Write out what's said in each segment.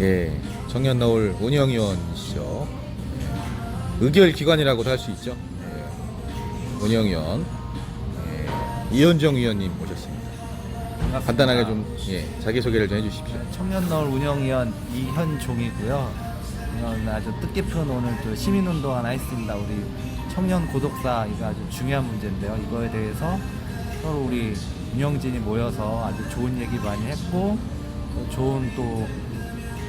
예, 청년 노을 운영 위원이시죠. 의결 기관이라고도 할 수 있죠. 예, 운영 위원 예, 이현정 위원님 모셨습니다. 간단하게 좀 예, 자기 소개를 좀 해주십시오. 청년노을 운영위원 이현종이고요. 오늘 아주 뜻깊은 오늘 또 시민운동 하나 했습니다. 우리 청년 고독사 이거 아주 중요한 문제인데요. 이거에 대해서 서로 우리 운영진이 모여서 아주 좋은 얘기 많이 했고 또 좋은 또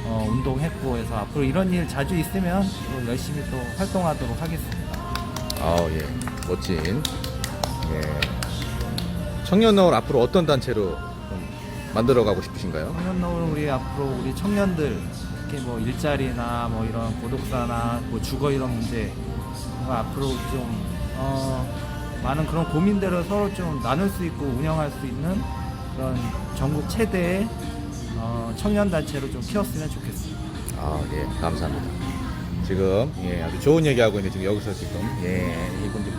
어, 운동했고 해서 앞으로 이런 일 자주 있으면 또 열심히 또 활동하도록 하겠습니다. 아, 예, 멋진. 예. 청년 노을 앞으로 어떤 단체로 좀 만들어가고 싶으신가요? 청년 노을 우리 앞으로 우리 청년들 특히 뭐 일자리나 뭐 이런 고독사나 뭐 주거 이런 문제 뭔가 앞으로 좀 어, 많은 그런 고민들을 서로 좀 나눌 수 있고 운영할 수 있는 그런 전국 최대의 어, 청년 단체로 좀 키웠으면 좋겠습니다. 아, 예, 감사합니다. 지금 예, 아주 좋은 얘기 하고 있는데 지금 여기서 지금 예, 이분들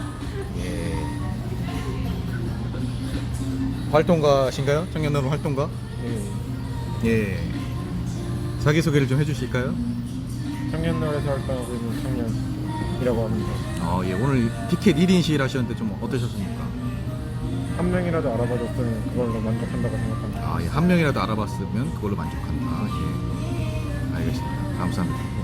예. 활동가신가요? 청년노을 활동가? 예. 자기 소개를 좀 해주실까요? 청년노을에서 활동하고 있는 청년이라고 합니다. 아, 예, 오늘 티켓 1인 시위를 하셨는데 좀 어떠셨습니까? 한 명이라도 알아봐줬으면 그걸로 만족한다고 생각합니다. 아, 예, 한 명이라도 알아봤으면 그걸로 만족한다. 예. 알겠습니다. 감사합니다.